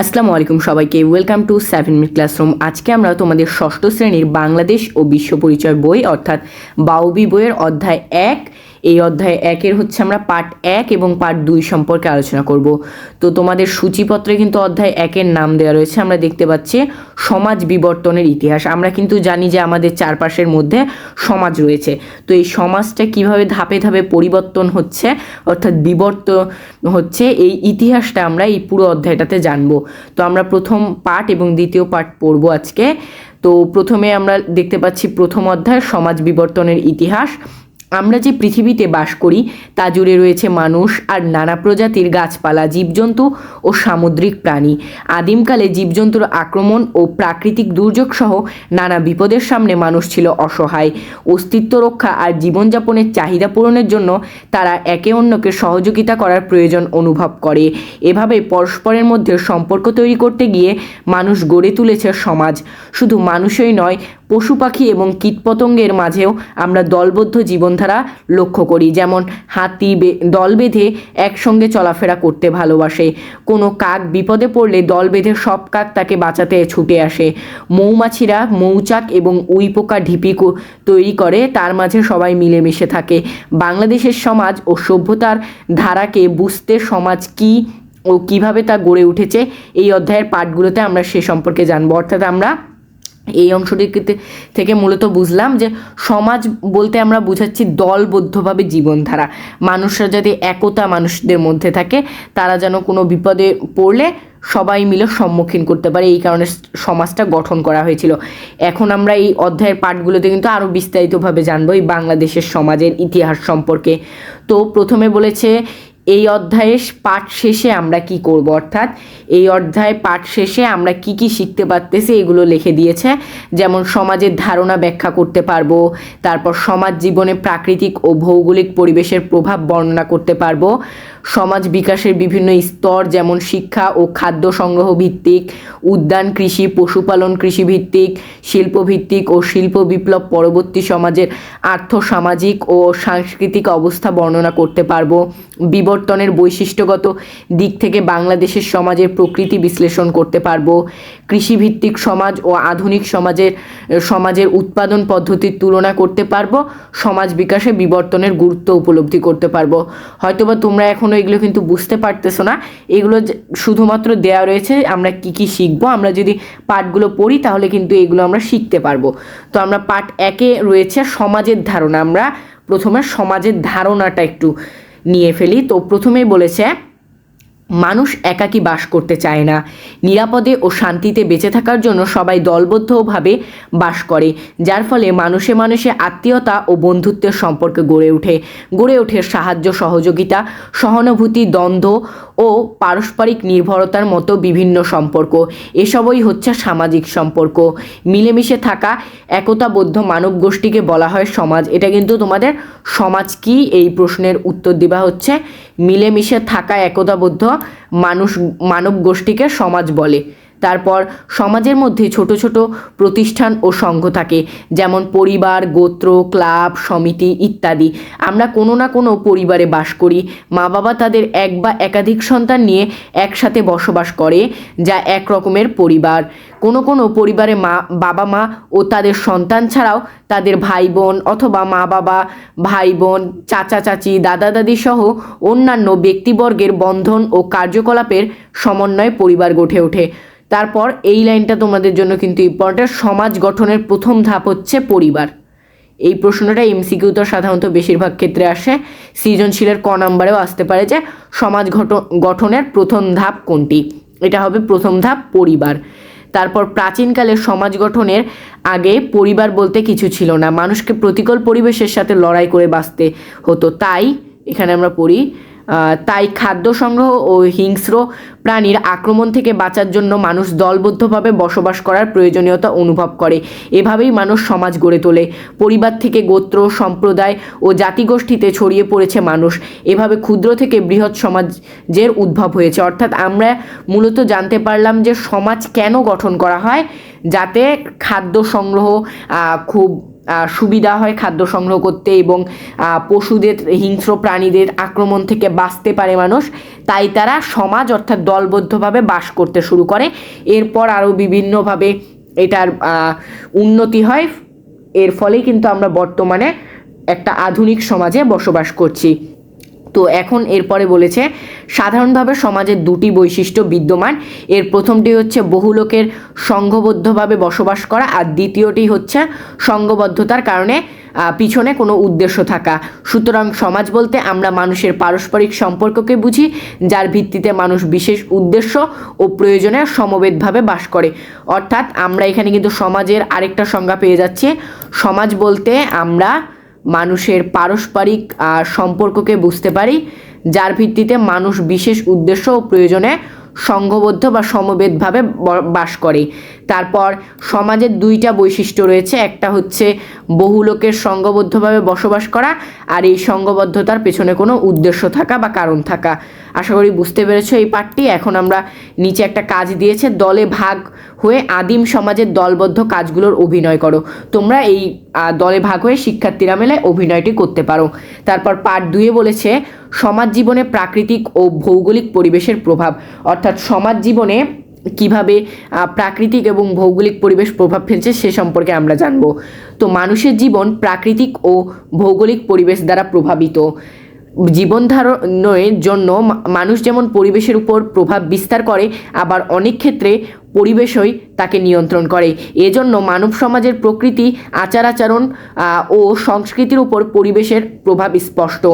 আসসালামু আলাইকুম সবাইকে। Welcome to seven minute classroom আজকে আমরা তোমাদের ষষ্ঠ শ্রেণির বাংলাদেশ ও বিশ্ব পরিচয় বই, অর্থাৎ বাউবি বইয়ের অধ্যায় এক এই অধ্যায় একের হচ্ছে আমরা পার্ট এক এবং পার্ট দুই সম্পর্কে আলোচনা করব। তো তোমাদের সূচিপত্রে কিন্তু অধ্যায় একের নাম দেওয়া রয়েছে, আমরা দেখতে পাচ্ছি সমাজ বিবর্তনের ইতিহাস। আমরা কিন্তু জানি যে আমাদের চারপাশের মধ্যে সমাজ রয়েছে। তো এই সমাজটা কীভাবে ধাপে ধাপে পরিবর্তন হচ্ছে, অর্থাৎ বিবর্ত হচ্ছে, এই ইতিহাসটা আমরা এই পুরো অধ্যায়টাতে জানব। তো আমরা প্রথম পার্ট এবং দ্বিতীয় পার্ট পড়ব আজকে। তো প্রথমে আমরা দেখতে পাচ্ছি প্রথম অধ্যায়, সমাজ বিবর্তনের ইতিহাস। আমরা যে পৃথিবীতে বাস করি, তা জুড়ে রয়েছে মানুষ আর নানা প্রজাতির গাছপালা, জীবজন্তু ও সামুদ্রিক প্রাণী। আদিমকালে জীবজন্তুর আক্রমণ ও প্রাকৃতিক দুর্যোগ সহ নানা বিপদের সামনে মানুষ ছিল অসহায়। অস্তিত্ব রক্ষা আর জীবনযাপনের চাহিদা পূরণের জন্য তারা একে অন্যকে সহযোগিতা করার প্রয়োজন অনুভব করে। এভাবে পরস্পরের মধ্যে সম্পর্ক তৈরি করতে গিয়ে মানুষ গড়ে তুলেছে সমাজ। শুধু মানুষই নয় পশু পাখি এবং কীটপতঙ্গের মাঝেও আমরা দলবদ্ধ জীবনধারা লক্ষ্য করি। যেমন হাতি দল বেঁধে একসঙ্গে চলাফেরা করতে ভালোবাসে। কোনো কাক বিপদে পড়লে দল বেঁধে সব কাক তাকে বাঁচাতে ছুটে আসে। মৌমাছিরা মৌচাক এবং উই পোকা ঢিপি তৈরি করে, তার মাঝে সবাই মিলেমিশে থাকে। বাংলাদেশের সমাজ ও সভ্যতার ধারাকে বুঝতে সমাজ কী ও কীভাবে তা গড়ে উঠেছে, এই অধ্যায়ের পাঠগুলোতে আমরা সে সম্পর্কে জানব। অর্থাৎ আমরা এই অংশটি থেকে- মূলত বুঝলাম যে সমাজ বলতে আমরা বুঝাচ্ছি দলবদ্ধভাবে জীবনধারা। মানুষরা যাতে একতা মানুষদের মধ্যে থাকে, তারা যেন কোনো বিপদে পড়লে সবাই মিলে সম্মুখীন করতে পারে। এই কারণে সমাজটা গঠন করা হয়েছিল। এখন আমরা এই অধ্যায়ের পাঠগুলোতে কিন্তু আরও বিস্তারিতভাবে জানব এই বাংলাদেশের সমাজের ইতিহাস সম্পর্কে। তো প্রথমে বলেছে এই অধ্যায়ের পাঠ শেষে আমরা কি করব? অর্থাৎ এই অধ্যায় পাঠ শেষে আমরা কি কি শিখতে পারতেছি এগুলো লিখে দিয়েছে। যেমন সমাজের ধারণা ব্যাখ্যা করতে পারব, তারপর সমাজ জীবনে প্রাকৃতিক ও ভৌগোলিক পরিবেশের প্রভাব বর্ণনা করতে পারব, সমাজ বিকাশের বিভিন্ন স্তর যেমন শিক্ষা ও খাদ্য সংগ্রহ ভিত্তিক, উদ্যান কৃষি, পশুপালন কৃষি ভিত্তিক, শিল্প ভিত্তিক ও শিল্প বিপ্লব পরবর্তী সমাজের আর্থ সামাজিক ও সাংস্কৃতিক অবস্থা বর্ণনা করতে পারব বিবর্তনের বৈশিষ্ট্যগত দিক থেকে বাংলাদেশের সমাজের প্রকৃতি বিশ্লেষণ করতে পারব। কৃষিভিত্তিক সমাজ ও আধুনিক সমাজের সমাজের উৎপাদন পদ্ধতির তুলনা করতে পারব। সমাজ বিকাশে বিবর্তনের গুরুত্ব উপলব্ধি করতে পারব। হয়তোবা তোমরা এখনও এগুলো কিন্তু বুঝতে পারতেছো না। এগুলো শুধুমাত্র দেওয়া রয়েছে আমরা কি কি শিখব। আমরা যদি পাঠগুলো পড়ি তাহলে কিন্তু এগুলো আমরা শিখতে পারব। তো আমরা পাঠ একে রয়েছে সমাজের ধারণা। আমরা প্রথমে সমাজের ধারণাটা একটু নিয়ে ফেলি। তো প্রথমেই বলেছে মানুষ একাকী বাস করতে চায় না। নিরাপদে ও শান্তিতে বেঁচে থাকার জন্য সবাই দলবদ্ধভাবে বাস করে, যার ফলে মানুষে মানুষে আত্মীয়তা ও বন্ধুত্বের সম্পর্ক গড়ে ওঠে। গড়ে ওঠে সাহায্য, সহযোগিতা, সহানুভূতি, দ্বন্দ্ব ও পারস্পরিক নির্ভরতার মতো বিভিন্ন সম্পর্ক। এসবই হচ্ছে সামাজিক সম্পর্ক। মিলেমিশে থাকা একতাবদ্ধ মানব গোষ্ঠীকে বলা হয় সমাজ। এটা কিন্তু তোমাদের সমাজ কি? এই প্রশ্নের উত্তর দেওয়া হচ্ছে, মিলেমিশে থাকা একতাবদ্ধ মানুষ মানব গোষ্ঠীকে সমাজ বলে। তারপর সমাজের মধ্যে ছোট ছোট প্রতিষ্ঠান ও সংঘ থাকে, যেমন পরিবার, গোত্র, ক্লাব, সমিতি ইত্যাদি। আমরা কোনো না কোনো পরিবারে বাস করি। মা বাবা তাদের এক বা একাধিক সন্তান নিয়ে একসাথে বসবাস করে, যা এক রকমের পরিবার। কোনো কোনো পরিবারে মা, বাবা মা ও তাদের সন্তান ছাড়াও তাদের ভাই বোন অথবা মা বাবা ভাই বোন চাচা চাচি দাদা দাদি সহ অন্যান্য ব্যক্তিবর্গের বন্ধন ও কার্যকলাপের সমন্বয়ে পরিবার গঠে ওঠে। তারপর এই লাইনটা তোমাদের জন্য কিন্তু ইম্পর্টেন্ট সমাজ গঠনের প্রথম ধাপ হচ্ছে পরিবার। এই প্রশ্নটা এমসিকিউ তো সাধারণত বেশিরভাগ ক্ষেত্রে আসে। সৃজনশীলের ক নাম্বারেও আসতে পারে যে, সমাজ গঠনের প্রথম ধাপ কোনটি? এটা হবে প্রথম ধাপ পরিবার। তারপর প্রাচীনকালে সমাজ গঠনের আগে পরিবার বলতে কিছু ছিল না। মানুষকে প্রতিকূল পরিবেশের সাথে লড়াই করে বাঁচতে হতো। তাই এখানে আমরা পড়ি তাই খাদ্য সংগ্রহ ও হিংস্র প্রাণীর আক্রমণ থেকে বাঁচার জন্য মানুষ দলবদ্ধভাবে বসবাস করার প্রয়োজনীয়তা অনুভব করে। এভাবেই মানুষ সমাজ গড়ে তোলে। পরিবার থেকে গোত্র, সম্প্রদায় ও জাতিগোষ্ঠীতে ছড়িয়ে পড়েছে মানুষ। এভাবে ক্ষুদ্র থেকে বৃহৎ সমাজের উদ্ভব হয়েছে। অর্থাৎ আমরা মূলত জানতে পারলাম যে সমাজ কেন গঠন করা হয়, যাতে খাদ্য সংগ্রহ খুব সুবিধা হয় খাদ্য সংগ্রহ করতে এবং পশুদের, হিংস্র প্রাণীদের আক্রমণ থেকে বাঁচতে পারে মানুষ। তাই তারা সমাজ অর্থাৎ দলবদ্ধভাবে বাস করতে শুরু করে। এরপর আরও বিভিন্নভাবে এটার উন্নতি হয়। এর ফলেই কিন্তু আমরা বর্তমানে একটা আধুনিক সমাজে বসবাস করছি। তো এখন এরপরে বলেছে, সাধারণভাবে সমাজের দুটি বৈশিষ্ট্য বিদ্যমান। এর প্রথমটি হচ্ছে বহু লোকের সংঘবদ্ধভাবে বসবাস করা আর দ্বিতীয়টি হচ্ছে সংঘবদ্ধতার কারণে পিছনে কোনো উদ্দেশ্য থাকা। সুতরাং সমাজ বলতে আমরা মানুষের পারস্পরিক সম্পর্ককে বুঝি, যার ভিত্তিতে মানুষ বিশেষ উদ্দেশ্য ও প্রয়োজনে সমবেতভাবে বাস করে। অর্থাৎ আমরা এখানে কিন্তু সমাজের আরেকটা সংজ্ঞা পেয়ে যাচ্ছি। সমাজ বলতে আমরা মানুষের পারস্পরিক সম্পর্ককে বুঝতে পারি যার ভিত্তিতে মানুষ বিশেষ উদ্দেশ্য ও প্রয়োজনে সংঘবদ্ধ বা সমবেতভাবে ব- বাস করে। তারপর সমাজের দুইটা বৈশিষ্ট্য রয়েছে। একটা হচ্ছে বহু লোকের সংঘবদ্ধভাবে বসবাস করা আর এই সংঘবদ্ধতার পেছনে কোনো উদ্দেশ্য থাকা বা কারণ থাকা। আশা করি বুঝতে পেরেছ এই পাঠটি। এখন আমরা নিচে একটা কাজ দিয়েছে, দলে ভাগ হয়ে আদিম সমাজের দলবদ্ধ কাজগুলোর অভিনয় করো। তোমরা এই দলে ভাগ হয়ে শিক্ষার্থীরা মিলে অভিনয়টি করতে পারো। তারপর পার্ট দুয়ে বলেছে সমাজ জীবনে প্রাকৃতিক ও ভৌগোলিক পরিবেশের প্রভাব। অর্থাৎ সমাজ জীবনে কীভাবে প্রাকৃতিক এবং ভৌগোলিক পরিবেশ প্রভাব ফেলছে সে সম্পর্কে আমরা জানব। তো মানুষের জীবন প্রাকৃতিক ও ভৌগোলিক পরিবেশ দ্বারা প্রভাবিত। জীবন ধারণের জন্য মানুষ যেমন পরিবেশের উপর প্রভাব বিস্তার করে, আবার অনেক ক্ষেত্রে পরিবেশই তাকে নিয়ন্ত্রণ করে। এজন্য মানব সমাজের প্রকৃতি আচার আচরণ ও সংস্কৃতির উপর পরিবেশের প্রভাব স্পষ্ট।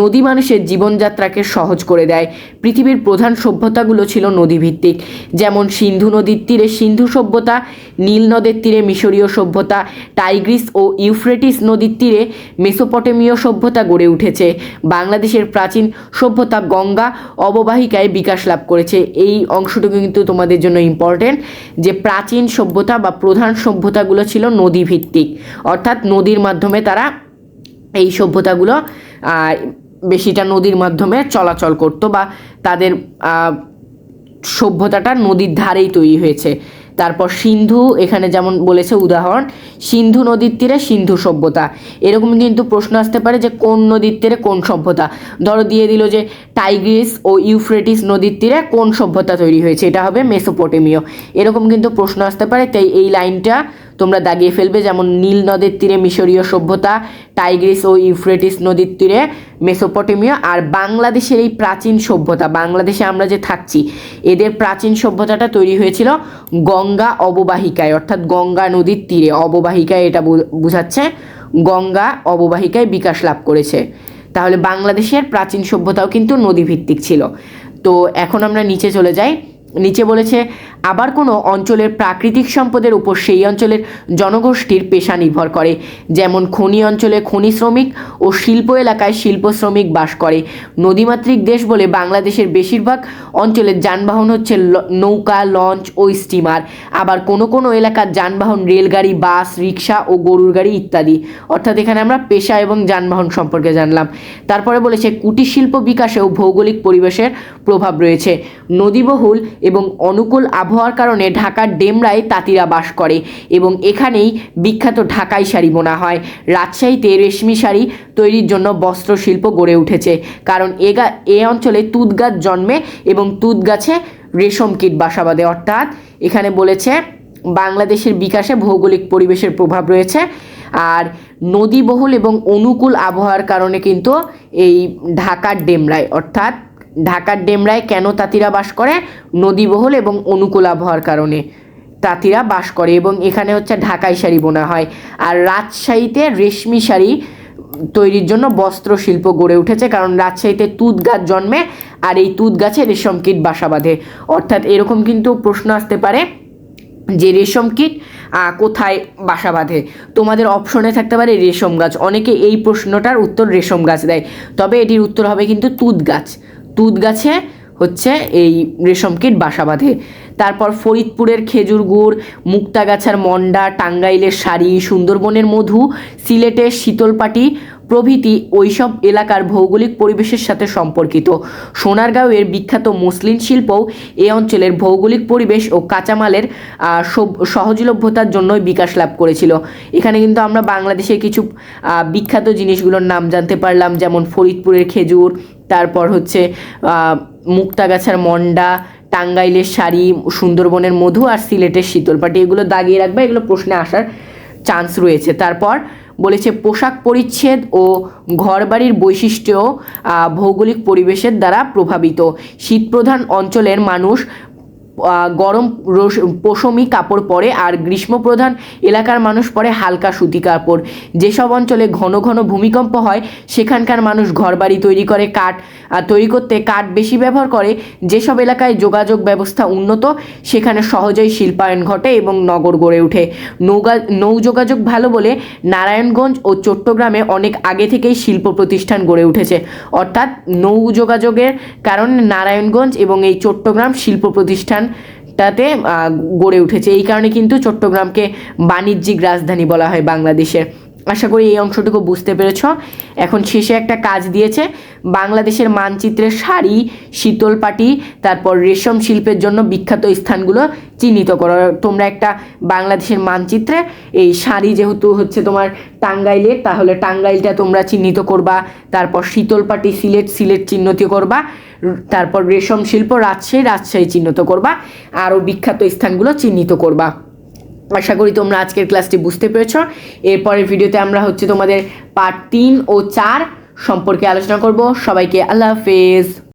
নদী মানুষের জীবনযাত্রাকে সহজ করে দেয়। পৃথিবীর প্রধান সভ্যতাগুলো ছিল নদীভিত্তিক। যেমন সিন্ধু নদীর তীরে সিন্ধু সভ্যতা, নীল নদের তীরে মিশরীয় সভ্যতা, টাইগ্রিস ও ইউফ্রেটিস নদীর তীরে মেসোপটেমীয় সভ্যতা গড়ে উঠেছে। বাংলাদেশের প্রাচীন সভ্যতা গঙ্গা অববাহিকায় বিকাশ লাভ করেছে। এই অংশটুকু কিন্তু তোমাদের জন্য ইম্পর্টেন্ট যে প্রাচীন সভ্যতা বা প্রধান সভ্যতাগুলো ছিল নদীভিত্তিক। অর্থাৎ নদীর মাধ্যমে তারা এই সভ্যতাগুলো বেশিটা নদীর মাধ্যমে চলাচল করতো বা তাদের সভ্যতাটা নদীর ধারেই তৈরি হয়েছে। তারপর সিন্ধু, এখানে যেমন বলেছে উদাহরণ, সিন্ধু নদীর তীরে সিন্ধু সভ্যতা। এরকম কিন্তু প্রশ্ন আসতে পারে যে কোন নদীর তীরে কোন সভ্যতা। ধরো দিয়ে দিল যে টাইগ্রিস ও ইউফ্রেটিস নদীর তীরে কোন সভ্যতা তৈরি হয়েছে? এটা হবে মেসোপটেমীয়। এরকম কিন্তু প্রশ্ন আসতে পারে, তাই এই লাইনটা তোমরা দাগিয়ে ফেলবে, যেমন নীল নদের তীরে মিশরীয় সভ্যতা, টাইগ্রিস ও ইউফ্রেটিস নদীর তীরে মেসোপটেমীয়, আর বাংলাদেশের এই প্রাচীন সভ্যতা, বাংলাদেশে আমরা যে থাকছি, এদের প্রাচীন সভ্যতাটা তৈরি হয়েছিল গঙ্গা অববাহিকায়, অর্থাৎ গঙ্গা নদীর তীরে অববাহিকায় এটা বোঝাচ্ছে, গঙ্গা অববাহিকায় বিকাশ লাভ করেছে। তাহলে বাংলাদেশের প্রাচীন সভ্যতাও কিন্তু নদীভিত্তিক ছিল। তো এখন আমরা নিচে চলে যাই। নিচে বলেছে, আবার কোনো অঞ্চলের প্রাকৃতিক সম্পদের উপর সেই অঞ্চলের জনগোষ্ঠীর পেশা নির্ভর করে। যেমন খনি অঞ্চলে খনি শ্রমিক ও শিল্প এলাকায় শিল্প শ্রমিক বাস করে। নদীমাতৃক দেশ বলে বাংলাদেশের বেশিরভাগ অঞ্চলের যানবাহন হচ্ছে নৌকা, লঞ্চ ও স্টিমার। আবার কোনো কোনো এলাকার যানবাহন রেলগাড়ি, বাস, রিক্সা ও গরুর গাড়ি ইত্যাদি। অর্থাৎ এখানে আমরা পেশা এবং যানবাহন সম্পর্কে জানলাম। তারপরে বলেছে, কুটির শিল্প বিকাশেও ভৌগোলিক পরিবেশের প্রভাব রয়েছে। নদীবহুল এবং অনুকূল আবহাওয়ার কারণে ঢাকার ডেমরায় তাঁতিরা বাস করে এবং এখানেই বিখ্যাত ঢাকাই শাড়ি বোনা হয়। রাজশাহীতে রেশমি শাড়ি তৈরির জন্য বস্ত্র শিল্প গড়ে উঠেছে। কারণ এ গা, এ অঞ্চলে তুঁত গাছ জন্মে এবং তুঁত গাছে রেশম কীট বাসা বাঁধে। অর্থাৎ এখানে বলেছে, বাংলাদেশের বিকাশে ভৌগোলিক পরিবেশের প্রভাব রয়েছে আর নদীবহুল এবং অনুকূল আবহাওয়ার কারণে কিন্তু এই ঢাকার ডেমরায়, অর্থাৎ ঢাকার ডেমরায় কেন তাঁতিরা বাস করে? নদীবহুল এবং অনুকূল আবহাওয়ার কারণে তাঁতিরা বাস করে এবং এখানে হচ্ছে ঢাকাই শাড়ি বোনা হয়। আর রাজশাহীতে রেশমি শাড়ি তৈরির জন্য বস্ত্র শিল্প গড়ে উঠেছে, কারণ রাজশাহীতে তুঁত গাছ জন্মে আর এই তুঁত গাছে রেশম কীট বাসা বাঁধে। অর্থাৎ এরকম কিন্তু প্রশ্ন আসতে পারে যে রেশম কীট কোথায় বাসা বাঁধে? তোমাদের অপশনে থাকতে পারে রেশম গাছ। অনেকে এই প্রশ্নটার উত্তর রেশম গাছ দেয়। তবে এটির উত্তর হবে কিন্তু তুঁত গাছ তুঁত গাছে হচ্ছে এই রেশমকীট বাসা বাঁধে। তারপর ফরিদপুরের খেজুর গুড়, মুক্তাগাছার মন্ডা, টাঙ্গাইলের শাড়ি, সুন্দরবনের মধু, সিলেটের শীতলপাটি প্রভৃতি ওইসব এলাকার ভৌগোলিক পরিবেশের সাথে সম্পর্কিত। সোনারগাঁওয়ের বিখ্যাত মসলিন শিল্পও এই অঞ্চলের ভৌগোলিক পরিবেশ ও কাঁচামালের সহজলভ্যতার জন্যই বিকাশ লাভ করেছিল। এখানে কিন্তু আমরা বাংলাদেশের কিছু বিখ্যাত জিনিসগুলোর নাম জানতে পারলাম, যেমন ফরিদপুরের খেজুর, তারপর হচ্ছে মুক্তাগাছার মন্ডা, টাঙ্গাইলের শাড়ি, সুন্দরবনের মধু আর সিলেটের শীতল শীতলপাটি এগুলো দাগিয়ে রাখবে, এগুলো প্রশ্নে আসার চান্স রয়েছে। তারপর বলেছে পোশাক পরিচ্ছেদ ও ঘরবাড়ির বৈশিষ্ট্য ভৌগোলিক পরিবেশের দ্বারা প্রভাবিত। শীতপ্রধান অঞ্চলের মানুষ গরম পশমি কাপড় পরে আর গ্রীষ্মপ্রধান এলাকার মানুষ পরে হালকা সুতি কাপড়। যেসব অঞ্চলে ঘন ঘন ভূমিকম্প হয়, সেখানকার মানুষ ঘরবাড়ি তৈরি করে, কাঠ তৈরি করতে কাঠ বেশি ব্যবহার করে। যেসব এলাকায় যোগাযোগ ব্যবস্থা উন্নত, সেখানে সহজেই শিল্পায়ন ঘটে এবং নগর গড়ে ওঠে। নৌগা, নৌ যোগাযোগ ভালো বলে নারায়ণগঞ্জ ও চট্টগ্রামে অনেক আগে থেকেই শিল্প প্রতিষ্ঠান গড়ে উঠেছে। অর্থাৎ নৌ যোগাযোগের কারণে নারায়ণগঞ্জ এবং এই চট্টগ্রাম শিল্প প্রতিষ্ঠানটাতে আহ, গড়ে উঠেছে। এই কারণে কিন্তু চট্টগ্রামকে বাণিজ্যিক রাজধানী বলা হয় বাংলাদেশের। আশা করি এই অংশটুকু বুঝতে পেরেছ। এখন শেষে একটা কাজ দিয়েছে। বাংলাদেশের মানচিত্রের শাড়ি শীতলপাটি তারপর রেশম শিল্পের জন্য বিখ্যাত স্থানগুলো চিহ্নিত করো। তোমরা একটা বাংলাদেশের মানচিত্রে এই শাড়ি যেহেতু হচ্ছে তোমার টাঙ্গাইলে তাহলে টাঙ্গাইলটা তোমরা চিহ্নিত করবা। তারপর শীতলপাটি সিলেট সিলেট চিহ্নিত করবা। তারপর রেশম শিল্প, রাজশাহী রাজশাহী চিহ্নিত করবা। আরও বিখ্যাত স্থানগুলো চিহ্নিত করবা। আশা করি তোমরা আজকের ক্লাসটি বুঝতে পেরেছ। এরপরের ভিডিওতে আমরা হচ্ছে তোমাদের পার্ট তিন ও চার সম্পর্কে আলোচনা করব। সবাইকে আল্লাহ হাফেজ।